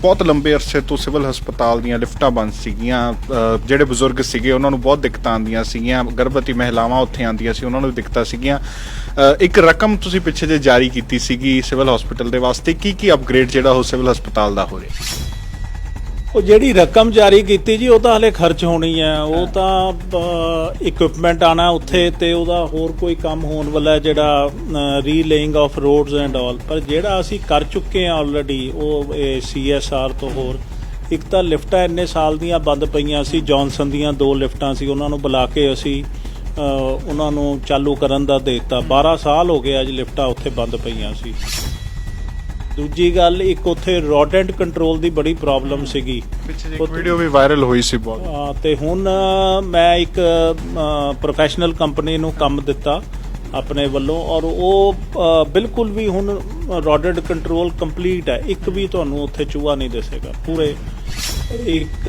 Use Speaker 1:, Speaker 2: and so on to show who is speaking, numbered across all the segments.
Speaker 1: ਬਹੁਤ ਲੰਬੇ ਅਰਸੇ ਤੋਂ ਸਿਵਲ ਹਸਪਤਾਲ ਦੀਆਂ ਲਿਫਟਾਂ ਬੰਦ ਸੀਗੀਆਂ ਜਿਹੜੇ ਬਜ਼ੁਰਗ ਸੀਗੇ ਉਹਨਾਂ ਨੂੰ ਬਹੁਤ ਦਿੱਕਤਾਂ ਆਉਂਦੀਆਂ ਸੀਗੀਆਂ, ਗਰਭਵਤੀ ਮਹਿਲਾਵਾਂ ਉੱਥੇ ਆਉਂਦੀਆਂ ਸੀ, ਉਹਨਾਂ ਨੂੰ ਦਿੱਕਤਾਂ ਸੀਗੀਆਂ। ਇੱਕ ਰਕਮ ਤੁਸੀਂ ਪਿੱਛੇ ਜੇ ਜਾਰੀ ਕੀਤੀ ਸੀਗੀ ਸਿਵਲ ਹਸਪੀਟਲ ਦੇ ਵਾਸਤੇ ਕੀ ਕੀ ਅਪਗ੍ਰੇਡ ਜਿਹੜਾ ਉਹ ਸਿਵਲ ਹਸਪਤਾਲ ਦਾ ਹੋ ਰਿਹਾ?
Speaker 2: ਉਹ ਜਿਹੜੀ ਰਕਮ ਜਾਰੀ ਕੀਤੀ ਜੀ, ਉਹ ਤਾਂ ਹਲੇ ਖਰਚ ਹੋਣੀ ਹੈ। ਉਹ ਤਾਂ ਇਕਵਿਪਮੈਂਟ ਆਣਾ ਉੱਥੇ ਤੇ ਉਹਦਾ ਹੋਰ ਕੋਈ ਕੰਮ ਹੋਣ ਵਾਲਾ ਜਿਹੜਾ relaying of roads and all ਪਰ ਜਿਹੜਾ ਅਸੀਂ ਕਰ ਚੁੱਕੇ ਹਾਂ ਆਲਰੇਡੀ ਉਹ ਸੀਐਸਆਰ ਤੋਂ ਹੋਰ, ਇੱਕ ਤਾਂ ਲਿਫਟਾਂ ਇੰਨੇ ਸਾਲ ਦੀਆਂ ਬੰਦ ਪਈਆਂ ਸੀ ਜੌਨਸਨ ਦੀਆਂ ਦੋ ਲਿਫਟਾਂ ਸੀ, ਉਹਨਾਂ ਨੂੰ ਬੁਲਾ ਕੇ ਅਸੀਂ ਉਹਨਾਂ ਨੂੰ ਚਾਲੂ ਕਰਨ ਦਾ ਦੇ ਦਿੱਤਾ। 12 ਸਾਲ ਹੋ ਗਏ ਅੱਜ ਲਿਫਟਾਂ ਉੱਥੇ ਬੰਦ ਪਈਆਂ ਸੀ। ਦੂਜੀ ਗੱਲ ਇੱਕ ਉੱਥੇ ਰੋਡੈਂਟ ਕੰਟਰੋਲ ਦੀ ਬੜੀ ਪ੍ਰੋਬਲਮ ਸੀਗੀ।
Speaker 1: ਪਿੱਛੇ ਇੱਕ ਵੀਡੀਓ ਵੀ ਵਾਇਰਲ ਹੋਈ ਸੀ ਬਹੁਤ।
Speaker 2: ਅਹ ਤੇ ਹੁਣ ਮੈਂ ਇੱਕ ਪ੍ਰੋਫੈਸ਼ਨਲ ਕੰਪਨੀ ਨੂੰ ਕੰਮ ਦਿੱਤਾ ਆਪਣੇ ਵੱਲੋਂ ਔਰ ਉਹ ਬਿਲਕੁਲ ਵੀ ਹੁਣ ਰੋਡਡ ਕੰਟਰੋਲ ਕੰਪਲੀਟ ਹੈ। ਇੱਕ ਵੀ ਤੁਹਾਨੂੰ ਉੱਥੇ ਚੂਹਾ ਨਹੀਂ ਦਿਸੇਗਾ। ਪੂਰੇ ਇੱਕ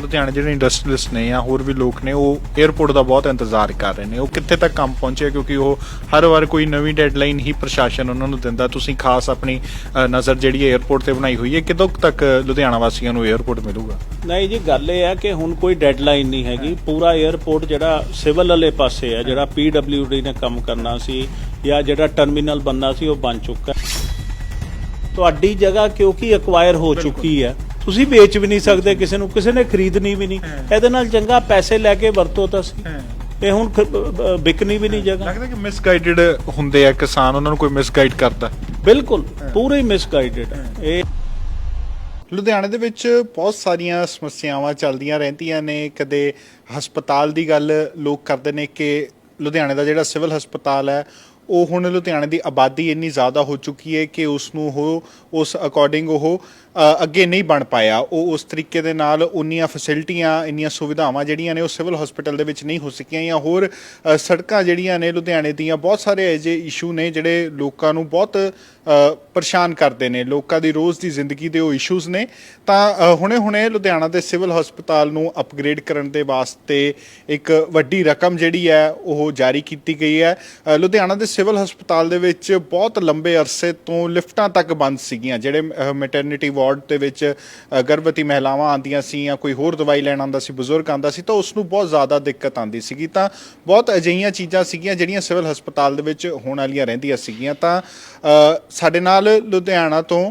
Speaker 1: ਲੁਧਿਆਣੇ ਜਿਹੜੇ ਇੰਡਸਟਰੀਅਲਿਸਟ ਨੇ ਜਾਂ ਹੋਰ ਵੀ ਲੋਕ ਨੇ ਉਹ 에어ਪੋਰਟ ਦਾ ਬਹੁਤ ਇੰਤਜ਼ਾਰ ਕਰ ਰਹੇ ਨੇ। ਉਹ ਕਿੱਥੇ ਤੱਕ ਕੰਮ ਪਹੁੰਚਿਆ? ਕਿਉਂਕਿ ਉਹ ਹਰ ਵਾਰ ਕੋਈ ਨਵੀਂ ਡੈਡਲਾਈਨ ਹੀ ਪ੍ਰਸ਼ਾਸਨ ਉਹਨਾਂ ਨੂੰ ਦਿੰਦਾ। ਤੁਸੀਂ ਖਾਸ ਆਪਣੀ ਨਜ਼ਰ ਜਿਹੜੀ 에어ਪੋਰਟ ਤੇ ਬਣਾਈ ਹੋਈ ਹੈ ਕਿਦੋਂ ਤੱਕ ਲੁਧਿਆਣਾ ਵਾਸੀਆਂ ਨੂੰ 에어ਪੋਰਟ ਮਿਲੂਗਾ?
Speaker 2: ਨਹੀਂ ਜੀ ਗੱਲ ਇਹ ਹੈ ਕਿ ਹੁਣ ਕੋਈ ਡੈਡਲਾਈਨ ਨਹੀਂ ਹੈਗੀ। ਪੂਰਾ 에어ਪੋਰਟ ਜਿਹੜਾ ਸਿਵਲ ਵਾਲੇ ਪਾਸੇ ਹੈ ਜਿਹੜਾ ਪੀਡਬਲਯੂਡੀ ਨੇ ਕੰਮ ਕਰਨਾ ਸੀ ਜਾਂ ਜਿਹੜਾ ਟਰਮੀਨਲ ਬੰਨਾ ਸੀ ਉਹ ਬਣ ਚੁੱਕਾ ਤੁਹਾਡੀ ਜਗ੍ਹਾ ਕਿਉਂਕਿ ਐਕਵਾਇਰ ਹੋ ਚੁੱਕੀ ਹੈ ਤੁਸੀਂ ਵੇਚ ਵੀ ਨਹੀਂ ਸਕਦੇ ਕਿਸੇ ਨੂੰ ਕਿਸੇ ਨੇ ਖਰੀਦਣੀ ਵੀ ਨਹੀਂ। ਇਹਦੇ ਨਾਲ ਚੰਗਾ ਪੈਸੇ ਲੈ ਕੇ ਵਰਤੋ ਤਾਂ ਸੀ। ਇਹ ਹੁਣ ਵਿਕਣੀ ਵੀ ਨਹੀਂ ਜਗ੍ਹਾ।
Speaker 1: ਲੱਗਦਾ ਕਿ ਮਿਸਗਾਈਡਡ ਹੁੰਦੇ ਆ ਕਿਸਾਨ ਉਹਨਾਂ ਨੂੰ ਕੋਈ ਮਿਸਗਾਈਡ ਕਰਦਾ।
Speaker 2: ਬਿਲਕੁਲ ਪੂਰੇ ਮਿਸਗਾਈਡਡ ਹੈ। ਇਹ
Speaker 1: ਲੁਧਿਆਣੇ ਦੇ ਵਿੱਚ ਬਹੁਤ ਸਾਰੀਆਂ ਸਮੱਸਿਆਵਾਂ ਚੱਲਦੀਆਂ ਰਹਿੰਦੀਆਂ ਨੇ। ਕਦੇ ਹਸਪਤਾਲ ਦੀ ਗੱਲ ਲੋਕ ਕਰਦੇ ਨੇ ਕਿ ਲੁਧਿਆਣੇ ਦਾ ਜਿਹੜਾ ਸਿਵਲ ਹਸਪਤਾਲ ਹੈ ਉਹ ਹੁਣ ਲੁਧਿਆਣੇ ਦੀ ਆਬਾਦੀ ਇੰਨੀ ਜ਼ਿਆਦਾ ਹੋ ਚੁੱਕੀ ਹੈ ਕਿ ਉਸ ਨੂੰ ਉਹ ਉਸ ਅਕੋਰਡਿੰਗ ਉਹ ਅੱਗੇ ਨਹੀਂ ਬਣ ਪਾਇਆ। ਉਹ ਉਸ ਤਰੀਕੇ ਦੇ ਨਾਲ ਉਨੀਆਂ ਫੈਸਿਲਿਟੀਆਂ ਇੰਨੀਆਂ ਸੁਵਿਧਾਵਾਂ ਜਿਹੜੀਆਂ ਨੇ ਉਹ ਸਿਵਲ ਹਸਪੀਟਲ ਦੇ ਵਿੱਚ ਨਹੀਂ ਹੋ ਸਕੀਆਂ ਜਾਂ ਹੋਰ ਸੜਕਾਂ ਜਿਹੜੀਆਂ ਨੇ ਲੁਧਿਆਣੇ ਦੀਆਂ ਬਹੁਤ ਸਾਰੇ ਅਜਿਹੇ ਇਸ਼ੂ ਨੇ ਜਿਹੜੇ ਲੋਕਾਂ ਨੂੰ ਬਹੁਤ ਪਰੇਸ਼ਾਨ ਕਰਦੇ ਨੇ। ਲੋਕਾਂ ਦੀ ਰੋਜ਼ ਦੀ ਜ਼ਿੰਦਗੀ ਦੇ ਉਹ ਇਸ਼ੂਜ਼ ਨੇ। ਤਾਂ ਹੁਣੇ-ਹੁਣੇ ਲੁਧਿਆਣਾ ਦੇ ਸਿਵਲ ਹਸਪਤਾਲ ਨੂੰ ਅਪਗ੍ਰੇਡ ਕਰਨ ਦੇ ਵਾਸਤੇ ਇੱਕ ਵੱਡੀ ਰਕਮ ਜਿਹੜੀ ਹੈ, ਉਹ ਜਾਰੀ ਕੀਤੀ ਗਈ ਹੈ। ਲੁਧਿਆਣਾ ਦੇ ਸਿਵਲ ਹਸਪਤਾਲ ਦੇ ਵਿੱਚ ਬਹੁਤ ਲੰਬੇ ਅਰਸੇ ਤੋਂ ਲਿਫਟਾਂ ਤੱਕ ਬੰਦ ਸੀਗੀਆਂ, ਜਿਹੜੇ ਮੈਟਰਨਿਟੀ ਵਾਰਡ ਦੇ ਵਿੱਚ ਅ, ਗਰਭਵਤੀ ਮਹਿਲਾਵਾਂ ਆਉਂਦੀਆਂ ਸੀ ਜਾਂ ਕੋਈ ਹੋਰ ਦਵਾਈ ਲੈਣ ਆਉਂਦਾ ਸੀ ਬਜ਼ੁਰਗ ਆਉਂਦਾ ਸੀ ਤਾਂ ਉਸ ਨੂੰ ਬਹੁਤ ਜ਼ਿਆਦਾ ਦਿੱਕਤ ਆਉਂਦੀ ਸੀਗੀ। ਤਾਂ ਬਹੁਤ ਅਜਿਹੀਆਂ ਚੀਜ਼ਾਂ ਸੀਗੀਆਂ ਜਿਹੜੀਆਂ ਸਿਵਲ ਹਸਪਤਾਲ ਦੇ ਵਿੱਚ ਹੋਣ ਵਾਲੀਆਂ ਰਹਿੰਦੀਆਂ ਸੀਗੀਆਂ। ਤਾਂ ਅ, ਸਾਡੇ ਨਾਲ ਲੁਧਿਆਣਾ ਤੋਂ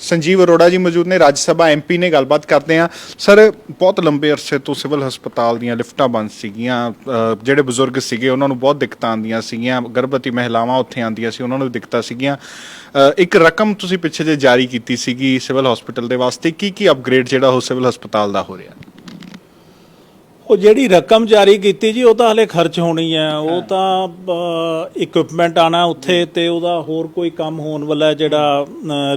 Speaker 1: ਸੰਜੀਵ ਅਰੋੜਾ ਜੀ ਮੌਜੂਦ ਨੇ ਰਾਜ ਸਭਾ ਐਮਪੀ ਨੇ ਗੱਲਬਾਤ ਕਰਦੇ ਆ ਸਰ ਬਹੁਤ ਲੰਬੇ ਅਰਸੇ ਤੋਂ ਸਿਵਲ ਹਸਪਤਾਲ ਦੀਆਂ ਲਿਫਟਾਂ ਬੰਦ ਸੀਗੀਆਂ। ਅ, ਜਿਹੜੇ ਬਜ਼ੁਰਗ ਸੀਗੇ ਉਹਨਾਂ ਨੂੰ ਬਹੁਤ ਦਿੱਕਤਾਂ ਆਉਂਦੀਆਂ ਸੀਗੀਆਂ। ਗਰਭਵਤੀ ਮਹਿਲਾਵਾਂ ਉੱਥੇ ਆਉਂਦੀਆਂ ਸੀ ਉਹਨਾਂ ਨੂੰ ਦਿੱਕਤਾਂ ਸੀਗੀਆਂ। ਅ, ਇੱਕ ਰਕਮ ਤੁਸੀਂ ਪਿੱਛੇ ਜੇ ਜਾਰੀ ਕੀਤੀ ਸੀਗੀ ਸਿਵਲ ਹਸਪੀਟਲ ਦੇ ਵਾਸਤੇ ਕੀ ਕੀ ਅਪਗ੍ਰੇਡ ਜਿਹੜਾ ਉਹ ਸਿਵਲ ਹਸਪਤਾਲ ਦਾ ਹੋ ਰਿਹਾ?
Speaker 2: ਉਹ ਜਿਹੜੀ ਰਕਮ ਜਾਰੀ ਕੀਤੀ ਜੀ ਉਹ ਤਾਂ ਹਲੇ ਖਰਚ ਹੋਣੀ ਹੈ। ਉਹ ਤਾਂ ਇਕਵਿਪਮੈਂਟ ਆਣਾ ਉੱਥੇ ਤੇ ਉਹਦਾ ਹੋਰ ਕੋਈ ਕੰਮ ਹੋਣ ਵਾਲਾ ਜਿਹੜਾ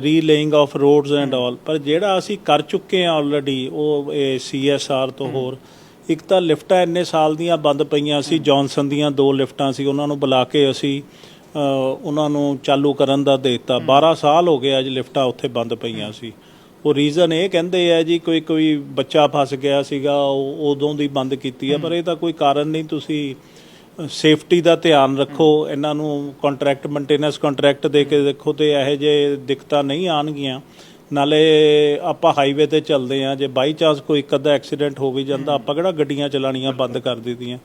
Speaker 2: relaying of roads and all ਪਰ ਜਿਹੜਾ ਅਸੀਂ ਕਰ ਚੁੱਕੇ ਹਾਂ ਆਲਰੇਡੀ ਉਹ ਸੀਐਸਆਰ ਤੋਂ ਹੋਰ। ਇੱਕ ਤਾਂ ਲਿਫਟਾਂ ਇੰਨੇ ਸਾਲ ਦੀਆਂ ਬੰਦ ਪਈਆਂ ਸੀ ਜੌਨਸਨ ਦੀਆਂ ਦੋ ਲਿਫਟਾਂ ਸੀ ਉਹਨਾਂ ਨੂੰ ਬੁਲਾ ਕੇ ਅਸੀਂ ਉਹਨਾਂ ਨੂੰ ਚਾਲੂ ਕਰਨ ਦਾ ਦੇ ਦਿੱਤਾ। 12 ਸਾਲ ਹੋ ਗਏ ਅੱਜ ਲਿਫਟਾਂ ਉੱਥੇ ਬੰਦ ਪਈਆਂ ਸੀ। ਉਹ ਰੀਜ਼ਨ ਇਹ ਕਹਿੰਦੇ ਆ ਜੀ ਕੋਈ ਕੋਈ ਬੱਚਾ ਫਸ ਗਿਆ ਸੀਗਾ ਉਹ ਉਦੋਂ ਦੀ ਬੰਦ ਕੀਤੀ ਆ ਪਰ ਇਹ ਤਾਂ ਕੋਈ ਕਾਰਨ ਨਹੀਂ ਤੁਸੀਂ ਸੇਫਟੀ ਦਾ ਧਿਆਨ ਰੱਖੋ ਇਹਨਾਂ ਨੂੰ ਕੰਟਰੈਕਟ ਮੇਨਟੇਨੈਂਸ ਕੰਟਰੈਕਟ ਦੇ ਕੇ ਦੇਖੋ ਤੇ ਇਹੋ ਜਿਹੇ ਦਿੱਕਤਾਂ ਨਹੀਂ ਆਣਗੀਆਂ ਨਾਲੇ ਆਪਾਂ ਹਾਈਵੇ ਤੇ ਚੱਲਦੇ ਆ ਜੇ ਬਾਈ ਚਾਂਸ ਕੋਈ ਇੱਕ ਅੱਧਾ ਐਕਸੀਡੈਂਟ ਹੋ ਵੀ ਜਾਂਦਾ ਆਪਾਂ ਕਿਹੜਾ ਗੱਡੀਆਂ ਚਲਾਣੀਆਂ ਬੰਦ ਕਰ ਦਿੱਤੀਆਂ।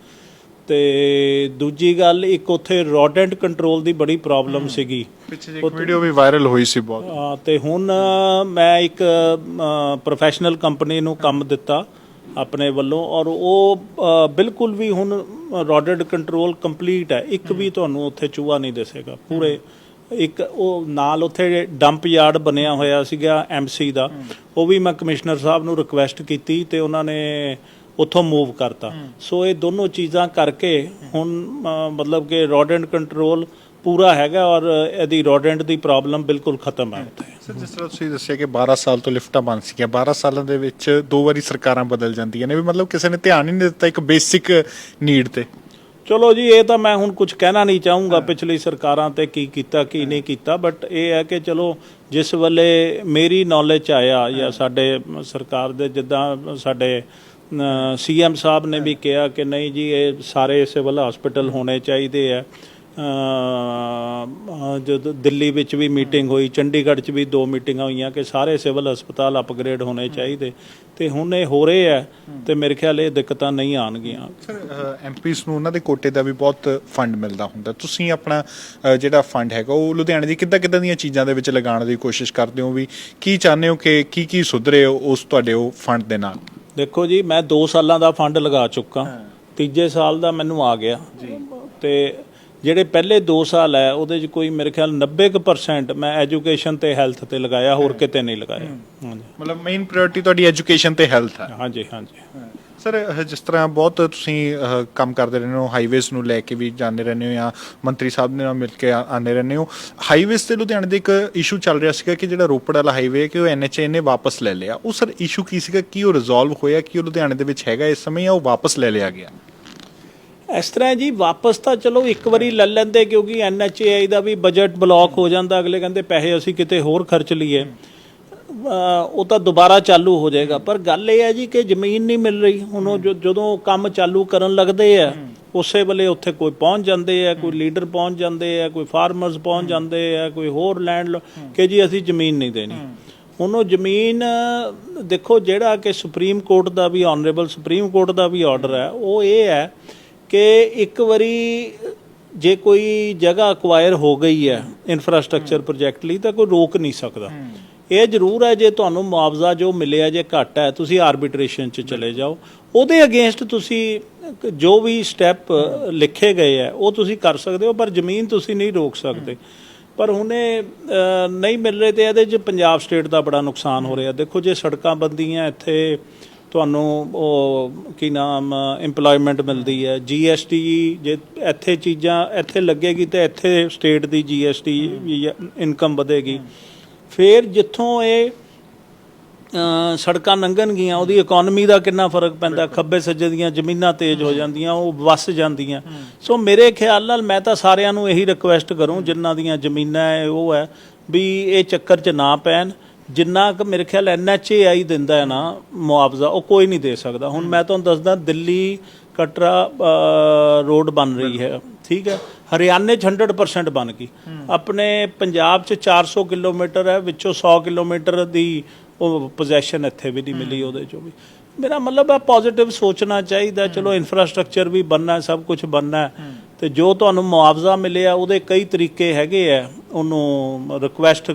Speaker 2: ਤੇ ਦੂਜੀ ਗੱਲ ਇੱਕ ਉੱਥੇ ਰੋਡੈਂਟ ਕੰਟਰੋਲ ਦੀ ਬੜੀ ਪ੍ਰੋਬਲਮ ਸੀਗੀ।
Speaker 1: ਪਿੱਛੇ ਇੱਕ ਵੀਡੀਓ ਵੀ ਵਾਇਰਲ ਹੋਈ ਸੀ ਬਹੁਤ।
Speaker 2: ਅਹ ਤੇ ਹੁਣ ਮੈਂ ਇੱਕ ਪ੍ਰੋਫੈਸ਼ਨਲ ਕੰਪਨੀ ਨੂੰ ਕੰਮ ਦਿੱਤਾ ਆਪਣੇ ਵੱਲੋਂ ਔਰ ਉਹ ਬਿਲਕੁਲ ਵੀ ਹੁਣ ਰੋਡਡ ਕੰਟਰੋਲ ਕੰਪਲੀਟ ਹੈ। ਇੱਕ ਵੀ ਤੁਹਾਨੂੰ ਉੱਥੇ ਚੂਹਾ ਨਹੀਂ ਦਿਸੇਗਾ। ਪੂਰੇ ਇੱਕ ਉਹ ਨਾਲ ਉੱਥੇ ਡੰਪ ਯਾਰਡ ਬਣਿਆ ਹੋਇਆ ਸੀਗਾ ਐਮਸੀ ਦਾ। ਉਹ ਵੀ ਮੈਂ ਕਮਿਸ਼ਨਰ ਸਾਹਿਬ ਨੂੰ ਰਿਕੁਐਸਟ ਕੀਤੀ ਤੇ ਉਹਨਾਂ ਨੇ ਉੱਥੋਂ ਮੂਵ ਕਰਤਾ। ਸੋ ਇਹ ਦੋਨੋਂ ਚੀਜ਼ਾਂ ਕਰਕੇ ਹੁਣ ਮਤਲਬ ਕਿ ਰੋਡੈਂਟ ਕੰਟਰੋਲ ਪੂਰਾ ਹੈਗਾ ਔਰ ਇਹਦੀ ਰੋਡੈਂਟ ਦੀ ਪ੍ਰੋਬਲਮ ਬਿਲਕੁਲ ਖਤਮ ਹੈ ਉੱਥੇ।
Speaker 1: ਸਰ ਜਿਸ ਤਰ੍ਹਾਂ ਤੁਸੀਂ ਦੱਸਿਆ ਕਿ 12 ਸਾਲ ਤੋਂ ਲਿਫਟਾਂ ਬੰਦ ਸੀਗੀਆਂ 12 ਸਾਲਾਂ ਦੇ ਵਿੱਚ ਦੋ ਵਾਰੀ ਸਰਕਾਰਾਂ ਬਦਲ ਜਾਂਦੀਆਂ ਨੇ ਵੀ ਮਤਲਬ ਕਿਸੇ ਨੇ ਧਿਆਨ ਹੀ ਨਹੀਂ ਦਿੱਤਾ ਇੱਕ ਬੇਸਿਕ ਨੀਡ ਤੇ।
Speaker 2: ਚਲੋ ਜੀ ਇਹ ਤਾਂ ਮੈਂ ਹੁਣ ਕੁਝ ਕਹਿਣਾ ਨਹੀਂ ਚਾਹੂੰਗਾ ਪਿਛਲੀ ਸਰਕਾਰਾਂ ਤੇ ਕੀ ਕੀਤਾ ਕੀ ਨਹੀਂ ਕੀਤਾ ਬਟ ਇਹ ਹੈ ਕਿ ਚਲੋ ਜਿਸ ਵੇਲੇ ਮੇਰੀ ਨੌਲੇਜ ਆਇਆ ਜਾਂ ਸਾਡੇ ਸਰਕਾਰ ਦੇ ਜਿੱਦਾਂ ਸਾਡੇ ਸੀਐਮ ਸਾਹਿਬ ਨੇ ਵੀ ਕਿਹਾ ਕਿ ਨਹੀਂ ਜੀ ਇਹ ਸਾਰੇ ਸਿਵਲ ਹਸਪੀਟਲ ਹੋਣੇ ਚਾਹੀਦੇ ਆ। ਅ ਜਦ ਦਿੱਲੀ ਵਿੱਚ ਵੀ ਮੀਟਿੰਗ ਹੋਈ ਚੰਡੀਗੜ੍ਹ 'ਚ ਵੀ ਦੋ ਮੀਟਿੰਗਾਂ ਹੋਈਆਂ ਕਿ ਸਾਰੇ ਸਿਵਲ ਹਸਪਤਾਲ ਅਪਗ੍ਰੇਡ ਹੋਣੇ ਚਾਹੀਦੇ। ਤੇ ਹੁਣ ਇਹ ਹੋ ਰਹੇ ਆ ਤੇ ਮੇਰੇ ਖਿਆਲ ਇਹ ਦਿੱਕਤਾਂ ਨਹੀਂ ਆਣਗੀਆਂ
Speaker 1: ਸਰ ਐਮਪੀਸ ਨੂੰ ਉਹਨਾਂ ਦੇ ਕੋਟੇ ਦਾ ਵੀ ਬਹੁਤ ਫੰਡ ਮਿਲਦਾ ਹੁੰਦਾ। ਤੁਸੀਂ ਆਪਣਾ ਜਿਹੜਾ ਫੰਡ ਹੈਗਾ ਉਹ ਲੁਧਿਆਣੇ ਦੀ ਕਿੱਦਾਂ ਕਿੱਦਾਂ ਦੀਆਂ ਚੀਜ਼ਾਂ ਦੇ ਵਿੱਚ ਲਗਾਉਣ ਦੀ ਕੋਸ਼ਿਸ਼ ਕਰਦੇ ਹੋ ਵੀ ਕੀ ਚਾਹੁੰਦੇ ਹੋ ਕਿ ਕੀ ਕੀ ਸੁਧਰੇ ਹੋ ਉਸ ਤੁਹਾਡੇ ਉਹ ਫੰਡ ਦੇ ਨਾਲ?
Speaker 2: ਦੇਖੋ ਜੀ ਮੈਂ 2 ਸਾਲਾਂ ਦਾ ਫੰਡ ਲਗਾ ਚੁੱਕਾ। ਤੀਜੇ ਸਾਲ ਦਾ ਮੈਨੂੰ ਆ ਗਿਆ। ਤੇ ਜਿਹੜੇ ਪਹਿਲੇ 2 ਸਾਲ ਹੈ ਉਹਦੇ 'ਚ ਕੋਈ ਮੇਰੇ ਖਿਆਲ 90% ਮੈਂ ਐਜੂਕੇਸ਼ਨ ਤੇ ਹੈਲਥ ਤੇ ਲਗਾਇਆ ਹੋਰ ਕਿਤੇ ਨਹੀਂ ਲਗਾਇਆ। ਹਾਂਜੀ।
Speaker 1: ਮਤਲਬ ਮੇਨ ਪ੍ਰਾਇੋਰਟੀ ਤੁਹਾਡੀ ਐਜੂਕੇਸ਼ਨ ਤੇ ਹੈਲਥ ਹੈ
Speaker 2: ਹਾਂਜੀ ਹਾਂਜੀ।
Speaker 1: ਸਰ ਅਹ ਜਿਸ ਤਰ੍ਹਾਂ ਬਹੁਤ ਤੁਸੀਂ ਅਹ, ਕੰਮ ਕਰਦੇ ਰਹਿੰਦੇ ਹੋ ਹਾਈਵੇਜ਼ ਨੂੰ ਲੈ ਕੇ ਵੀ ਜਾਂਦੇ ਰਹਿੰਦੇ ਹੋ ਜਾਂ ਮੰਤਰੀ ਸਾਹਿਬ ਦੇ ਨਾਲ ਮਿਲ ਕੇ ਆ- ਆਉਂਦੇ ਰਹਿੰਦੇ ਹੋ ਹਾਈਵੇਜ਼ ਤੇ ਲੁਧਿਆਣੇ ਦੇ ਇੱਕ ਇਸ਼ੂ ਚੱਲ ਰਿਹਾ ਸੀਗਾ ਕਿ ਜਿਹੜਾ ਰੋਪੜ ਵਾਲਾ ਹਾਈਵੇ ਕਿ ਉਹ ਐਨਐਚਏ ਨੇ ਵਾਪਸ ਲੈ ਲਿਆ। ਉਹ ਸਰ ਇਸ਼ੂ ਕੀ ਸੀਗਾ? ਕੀ ਉਹ ਰਿਜ਼ੋਲਵ ਹੋਇਆ? ਕਿ ਉਹ ਲੁਧਿਆਣੇ ਦੇ ਵਿੱਚ ਹੈਗਾ ਇਸ ਸਮੇਂ ਜਾਂ ਉਹ ਵਾਪਸ ਲੈ ਲਿਆ ਗਿਆ?
Speaker 2: ਇਸ ਤਰ੍ਹਾਂ ਹੈ ਜੀ ਵਾਪਸ ਤਾਂ ਚਲੋ ਇੱਕ ਵਾਰੀ ਲੈ ਲੈਂਦੇ ਕਿਉਂਕਿ ਐਨਐਚਏਆਈ ਦਾ ਵੀ ਬਜਟ ਬਲੌਕ ਹੋ ਜਾਂਦਾ। ਅਗਲੇ ਕਹਿੰਦੇ ਪੈਸੇ ਅਸੀਂ ਕਿਤੇ ਹੋਰ ਖਰਚ ਲਈਏ। ਉਹ ਤਾਂ ਦੁਬਾਰਾ ਚਾਲੂ ਹੋ ਜਾਏਗਾ। ਪਰ ਗੱਲ ਇਹ ਹੈ ਜੀ ਕਿ ਜ਼ਮੀਨ ਨਹੀਂ ਮਿਲ ਰਹੀ। ਹੁਣ ਉਹ ਜਦੋਂ ਕੰਮ ਚਾਲੂ ਕਰਨ ਲੱਗਦੇ ਆ ਉਸੇ ਵੇਲੇ ਉੱਥੇ ਕੋਈ ਪਹੁੰਚ ਜਾਂਦੇ ਆ ਕੋਈ ਲੀਡਰ ਪਹੁੰਚ ਜਾਂਦੇ ਆ ਕੋਈ ਫਾਰਮਰਸ ਪਹੁੰਚ ਜਾਂਦੇ ਆ ਕੋਈ ਹੋਰ ਲੈਂਡ ਕਿ ਜੀ ਅਸੀਂ ਜ਼ਮੀਨ ਨਹੀਂ ਦੇਣੀ। ਹੁਣ ਉਹ ਜ਼ਮੀਨ ਦੇਖੋ ਜਿਹੜਾ ਕਿ ਸੁਪਰੀਮ ਕੋਰਟ ਦਾ ਵੀ ਆਨਰੇਬਲ ਸੁਪਰੀਮ ਕੋਰਟ ਦਾ ਵੀ ਆਰਡਰ ਹੈ ਉਹ ਇਹ ਹੈ ਕਿ ਇੱਕ ਵਾਰੀ ਜੇ ਕੋਈ ਜਗ੍ਹਾ ਅਕਵਾਇਰ ਹੋ ਗਈ ਹੈ ਇਨਫਰਾਸਟ੍ਰਕਚਰ ਪ੍ਰੋਜੈਕਟ ਲਈ ਤਾਂ ਕੋਈ ਰੋਕ ਨਹੀਂ ਸਕਦਾ। ਇਹ ਜ਼ਰੂਰ ਹੈ ਜੇ ਤੁਹਾਨੂੰ ਮੁਆਵਜ਼ਾ ਜੋ ਮਿਲਿਆ ਜੇ ਘੱਟ ਹੈ, ਤੁਸੀਂ ਆਰਬਿਟ੍ਰੇਸ਼ਨ 'ਚ ਚਲੇ ਜਾਓ। ਉਹਦੇ ਅਗੇਂਸਟ ਤੁਸੀਂ ਜੋ ਵੀ ਸਟੈਪ ਲਿਖੇ ਗਏ ਹੈ, ਉਹ ਤੁਸੀਂ ਕਰ ਸਕਦੇ ਹੋ, ਪਰ ਜ਼ਮੀਨ ਤੁਸੀਂ ਨਹੀਂ ਰੋਕ ਸਕਦੇ। ਪਰ ਹੁਣ ਇਹ ਨਹੀਂ ਮਿਲ ਰਹੇ ਤੇ ਇਹਦੇ 'ਚ ਪੰਜਾਬ ਸਟੇਟ ਦਾ ਬੜਾ ਨੁਕਸਾਨ ਹੋ ਰਿਹਾ। ਦੇਖੋ, ਜੇ ਸੜਕਾਂ ਬੰਦੀਆਂ ਇੱਥੇ ਤੁਹਾਨੂੰ ਉਹ ਕੀ ਨਾਮ, EMPLOYMENT ਮਿਲਦੀ ਹੈ GST ਜੇ ਇੱਥੇ ਚੀਜ਼ਾਂ ਇੱਥੇ ਲੱਗੇਗੀ ਤੇ ਇੱਥੇ ਸਟੇਟ ਦੀ GST ਇਨਕਮ ਵਧੇਗੀ। ਫਿਰ ਜਿੱਥੋਂ ਇਹ ਸੜਕਾਂ ਲੰਘਣਗੀਆਂ ਉਹਦੀ ਇਕਨੋਮੀ ਦਾ ਕਿੰਨਾ ਫ਼ਰਕ ਪੈਂਦਾ ਖੱਬੇ ਸੱਜੇ ਦੀਆਂ ਜ਼ਮੀਨਾਂ ਤੇਜ਼ ਹੋ ਜਾਂਦੀਆਂ ਉਹ ਵਸ ਜਾਂਦੀਆਂ। ਸੋ ਮੇਰੇ ਖਿਆਲ ਨਾਲ ਮੈਂ ਤਾਂ ਸਾਰਿਆਂ ਨੂੰ ਇਹੀ ਰਿਕੁਐਸਟ ਕਰੂੰ ਜਿਨ੍ਹਾਂ ਦੀਆਂ ਜ਼ਮੀਨਾਂ ਹੈ ਉਹ ਹੈ ਵੀ ਇਹ ਚੱਕਰ 'ਚ ਨਾ ਪੈਣ। ਜਿੰਨਾ ਕਿ ਮੇਰੇ ਖਿਆਲ ਐਨਐਚਏਆਈ ਦਿੰਦਾ ਹੈ ਨਾ ਮੁਆਵਜ਼ਾ ਉਹ ਕੋਈ ਨਹੀਂ ਦੇ ਸਕਦਾ। ਹੁਣ ਮੈਂ ਤੁਹਾਨੂੰ ਦੱਸਦਾ ਦਿੱਲੀ ਕਟਰਾ ਰੋਡ ਬਣ ਰਹੀ ਹੈ। ਠੀਕ ਹੈ। ਹਰਿਆਣੇ 'ਚ 100% ਬਣ ਗਈ। ਆਪਣੇ ਪੰਜਾਬ 'ਚ 400 ਕਿਲੋਮੀਟਰ ਹੈ ਵਿੱਚੋਂ 100 ਕਿਲੋਮੀਟਰ ਦੀ ਉਹ ਪੋਜੈਸ਼ਨ ਇੱਥੇ ਵੀ ਨਹੀਂ ਮਿਲੀ ਉਹਦੇ ਚੋਂ ਵੀ। ਮੇਰਾ ਮਤਲਬ ਹੈ ਪੋਜ਼ਿਟਿਵ ਸੋਚਣਾ ਚਾਹੀਦਾ ਚਲੋ ਇਨਫਰਾਸਟ੍ਰਕਚਰ ਵੀ ਬਣਨਾ ਸਭ ਕੁਝ ਬਣਨਾ ਹੈ। ਤੇ ਜੋ ਤੁਹਾਨੂੰ ਮੁਆਵਜ਼ਾ ਮਿਲਿਆ ਉਹਦੇ ਕਈ ਤਰੀਕੇ ਹੈਗੇ ਆ। ਉਹਨੂੰ ਰਿਕੁਐਸਟ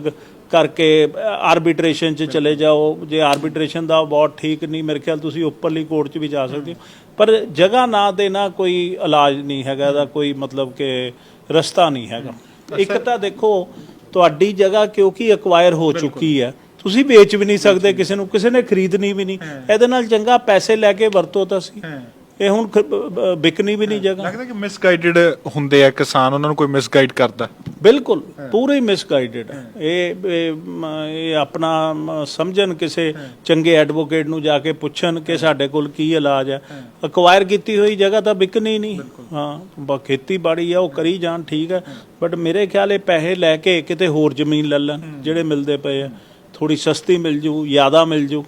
Speaker 2: ਕਰਕੇ ਆਰਬਿਟ੍ਰੇਸ਼ਨ 'ਚ ਚਲੇ ਜਾਓ। ਜੇ ਆਰਬਿਟ੍ਰੇਸ਼ਨ ਦਾ ਬਹੁਤ ਠੀਕ ਨਹੀਂ ਮੇਰੇ ਖਿਆਲ ਤੁਸੀਂ ਉੱਪਰਲੀ ਕੋਰਟ 'ਚ ਵੀ ਜਾ ਸਕਦੇ ਹੋ। ਪਰ ਜਗ੍ਹਾ ਨਾ ਦੇਣਾ ਕੋਈ ਇਲਾਜ ਨਹੀਂ ਹੈਗਾ ਇਹਦਾ ਕੋਈ ਮਤਲਬ ਕਿ ਰਸਤਾ ਨਹੀਂ ਹੈਗਾ। ਇੱਕ ਤਾਂ ਦੇਖੋ ਤੁਹਾਡੀ ਜਗ੍ਹਾ ਕਿਉਂਕਿ ਅਕਵਾਇਰ ਹੋ ਚੁੱਕੀ ਹੈ ਤੁਸੀਂ ਵੇਚ ਵੀ ਨਹੀਂ ਸਕਦੇ ਕਿਸੇ ਨੂੰ ਕਿਸੇ ਨੇ ਖਰੀਦਣੀ ਵੀ ਨਹੀਂ। ਇਹਦੇ ਨਾਲ ਚੰਗਾ ਪੈਸੇ ਲੈ ਕੇ ਵਰਤੋ ਤਾਂ ਸੀ। ਇਹ ਹੁਣ ਖ- ਬ- ਬ- ਵਿਕਣੀ ਵੀ ਨਹੀਂ ਜਗ੍ਹਾ।
Speaker 1: ਲੱਗਦਾ ਕਿ ਮਿਸਗਾਈਡਡ ਹੁੰਦੇ ਆ ਕਿਸਾਨ ਉਹਨਾਂ ਨੂੰ ਕੋਈ ਮਿਸਗਾਈਡ ਕਰਦਾ।
Speaker 2: ਬਿਲਕੁਲ ਪੂਰੇ ਮਿਸਗਾਈਡਡ ਇਹ ਇਹ ਮ, ਇਹ ਆਪਣਾ ਮ, ਸਮਝਣ ਕਿਸੇ ਚੰਗੇ ਐਡਵੋਕੇਟ ਨੂੰ ਜਾ ਕੇ ਪੁੱਛਣ ਕਿ ਸਾਡੇ ਕੋਲ ਕੀ ਇਲਾਜ ਹੈ। ਅਕਵਾਇਰ ਕੀਤੀ ਹੋਈ ਜਗ੍ਹਾ ਤਾਂ ਵਿਕਣੀ ਨਹੀਂ। ਹਾਂ ਬ- ਖੇਤੀਬਾੜੀ ਆ ਉਹ ਕਰੀ ਜਾਣ ਠੀਕ ਹੈ। ਬਟ ਮੇਰੇ ਖਿਆਲ ਇਹ ਪੈਸੇ ਲੈ ਕੇ ਕਿਤੇ ਹੋਰ ਜ਼ਮੀਨ ਲੈ ਲੈਣ ਜਿਹੜੇ ਮਿਲਦੇ ਪਏ ਆ। ਥੋੜੀ ਸਸਤੀ ਮਿਲ ਜੂ ਜ਼ਿਆਦਾ ਮਿਲ ਜੂ।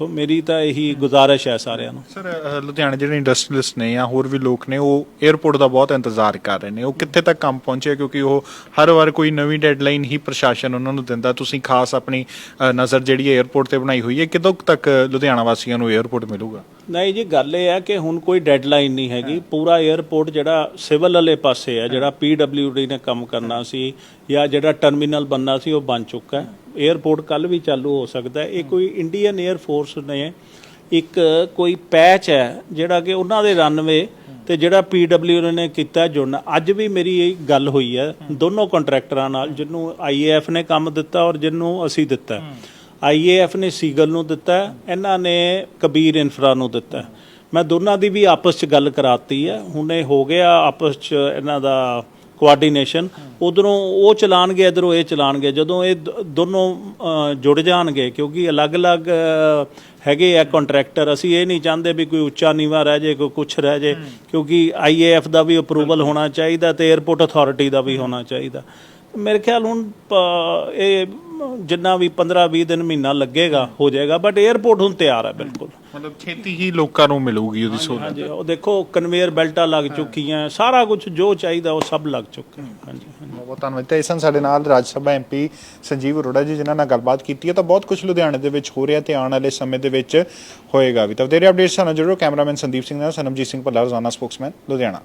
Speaker 2: ਸੋ ਮੇਰੀ ਤਾਂ ਇਹੀ ਗੁਜ਼ਾਰਿਸ਼ ਹੈ ਸਾਰਿਆਂ ਨੂੰ।
Speaker 1: ਸਰ ਲੁਧਿਆਣੇ ਜਿਹੜੇ ਇੰਡਸਟਰੀਅਲਿਸਟ ਨੇ ਜਾਂ ਹੋਰ ਵੀ ਲੋਕ ਨੇ ਉਹ 에어ਪੋਰਟ ਦਾ ਬਹੁਤ ਇੰਤਜ਼ਾਰ ਕਰ ਰਹੇ ਨੇ। ਉਹ ਕਿੱਥੇ ਤੱਕ ਕੰਮ ਪਹੁੰਚਿਆ? ਕਿਉਂਕਿ ਉਹ ਹਰ ਵਾਰ ਕੋਈ ਨਵੀਂ ਡੈਡਲਾਈਨ ਹੀ ਪ੍ਰਸ਼ਾਸਨ ਉਹਨਾਂ ਨੂੰ ਦਿੰਦਾ। ਤੁਸੀਂ ਖਾਸ ਆਪਣੀ ਨਜ਼ਰ ਜਿਹੜੀ ਹੈ 에어ਪੋਰਟ ਤੇ ਬਣਾਈ ਹੋਈ ਹੈ ਕਿਦੋਂ ਤੱਕ ਲੁਧਿਆਣਾ ਵਾਸੀਆਂ ਨੂੰ 에어ਪੋਰਟ ਮਿਲੂਗਾ?
Speaker 2: ਨਹੀਂ ਜੀ ਗੱਲ ਇਹ ਹੈ ਕਿ ਹੁਣ ਕੋਈ ਡੈਡਲਾਈਨ ਨਹੀਂ ਹੈਗੀ। ਪੂਰਾ 에ਅਰਪੋਰਟ ਜਿਹੜਾ ਸਿਵਲ ਵਾਲੇ ਪਾਸੇ ਹੈ ਜਿਹੜਾ ਪੀਡਬਲਿਊਡੀ ਨੇ ਕੰਮ ਕਰਨਾ ਸੀ ਜਾਂ ਜਿਹੜਾ ਟਰਮੀਨਲ ਬੰਨਾ ਸੀ ਉਹ ਬਣ ਚੁੱਕਾ ਹੈ। 에ਅਰਪੋਰਟ ਕੱਲ ਵੀ ਚਾਲੂ ਹੋ ਸਕਦਾ ਹੈ। ਇਹ ਕੋਈ ਇੰਡੀਅਨ 에ਅਰ ਫੋਰਸ ਨੇ ਇੱਕ ਕੋਈ ਪੈਚ ਹੈ ਜਿਹੜਾ ਕਿ ਉਹਨਾਂ ਦੇ ਰਨਵੇ ਤੇ ਜਿਹੜਾ ਪੀਡਬਲਯੂ ਨੇ ਕੀਤਾ ਜੁੜਨਾ। ਅੱਜ ਵੀ ਮੇਰੀ ਇਹ ਗੱਲ ਹੋਈ ਹੈ, ਦੋਨੋਂ ਕੰਟਰੈਕਟਰਾਂ ਨਾਲ ਜਿਹਨੂੰ ਆਈਏਐਫ ਨੇ ਕੰਮ ਦਿੱਤਾ ਔਰ ਜਿਹਨੂੰ ਅਸੀਂ ਦਿੱਤਾ ਆਈਏਐਫ ਨੇ ਸੀਗਲ ਨੂੰ ਦਿੱਤਾ ਇਹਨਾਂ ਨੇ ਕਬੀਰ ਇਨਫਰਾ ਨੂੰ ਦਿੱਤਾ ਮੈਂ ਦੋਨਾਂ ਦੀ ਵੀ ਆਪਸ 'ਚ ਗੱਲ ਕਰਾਤੀ ਹੈ। ਹੁਣ ਇਹ ਹੋ ਗਿਆ ਆਪਸ 'ਚ ਇਹਨਾਂ ਦਾ ਕੋਆਰਡੀਨੇਸ਼ਨ ਉਧਰੋਂ ਉਹ ਚਲਾਣਗੇ ਇਧਰੋਂ ਇਹ ਚਲਾਣਗੇ। ਜਦੋਂ ਇਹ ਦ- ਦੋਨੋਂ ਅ, ਜੁੜ ਜਾਣਗੇ ਕਿਉਂਕਿ ਅਲੱਗ-ਅਲੱਗ ਅ, ਹੈਗੇ ਆ ਕੰਟਰੈਕਟਰ ਅਸੀਂ ਇਹ ਨਹੀਂ ਚਾਹੁੰਦੇ ਵੀ ਕੋਈ ਉੱਚਾ ਨੀਵਾ ਰਹਿ ਜੇ ਕੋਈ ਕੁਛ ਰਹਿ ਜੇ ਕਿਉਂਕਿ ਆਈਏਐਫ ਦਾ ਵੀ ਅਪਰੂਵਲ ਹੋਣਾ ਚਾਹੀਦਾ ਤੇ 에어ਪੋਰਟ ਅਥਾਰਟੀ ਦਾ ਵੀ ਹੋਣਾ ਚਾਹੀਦਾ। ਮੇਰੇ ਖਿਆਲ ਹੁਣ ਇਹ ਜਿੰਨਾ ਵੀ 15 20 ਦਿਨ ਮਹੀਨਾ ਲੱਗੇਗਾ ਹੋ ਜਾਏਗਾ ਬਟ 에어ਪੋਰਟ ਹੁਣ ਤਿਆਰ ਹੈ ਬਿਲਕੁਲ।
Speaker 1: ਮਤਲਬ ਛੇਤੀ ਹੀ ਲੋਕਾਂ ਨੂੰ ਮਿਲੂਗੀ ਉਹਦੀ ਸਹੂਲਤ।
Speaker 2: ਹਾਂਜੀ ਉਹ ਦੇਖੋ ਕਨਵੇਅਰ ਬੈਲਟਾਂ ਲੱਗ ਚੁੱਕੀਆਂ ਸਾਰਾ ਕੁਝ ਜੋ ਚਾਹੀਦਾ ਉਹ ਸਭ ਲੱਗ ਚੁੱਕਾ ਹੈ। ਹਾਂਜੀ ਹਾਂਜੀ।
Speaker 1: ਬਹੁਤ ਬਹੁਤ ਧੰਨਵਾਦ। ਤੇ ਇਸ ਸਨ ਸਾਡੇ ਨਾਲ ਰਾਜ ਸਭਾ ਐਮਪੀ ਸੰਜੀਵ ਅਰੋੜਾ ਜੀ ਜਿਨ੍ਹਾਂ ਨਾਲ ਗੱਲਬਾਤ ਕੀਤੀ ਹੈ ਤਾਂ ਬਹੁਤ ਕੁਝ ਲੁਧਿਆਣੇ ਦੇ ਵਿੱਚ ਹੋ ਰਿਹਾ ਤੇ ਆਉਣ ਵਾਲੇ ਸਮੇਂ ਦੇ ਵਿੱਚ ਹੋਏਗਾ ਵੀ। ਤਾਂ ਵਧੇਰੇ ਅਪਡੇਟਸ ਸਾਨੂੰ ਜਰੂਰ ਕੈਮਰਾਮੈਨ ਸੰਦੀਪ ਸਿੰਘ ਨਾਲ ਸਨਮਜੀਤ ਸਿੰਘ ਭੱਲਾ ਰੋਜ਼ਾਨਾ ਸਪੋਕਸਮੈਨ ਲੁਧਿਆਣਾ।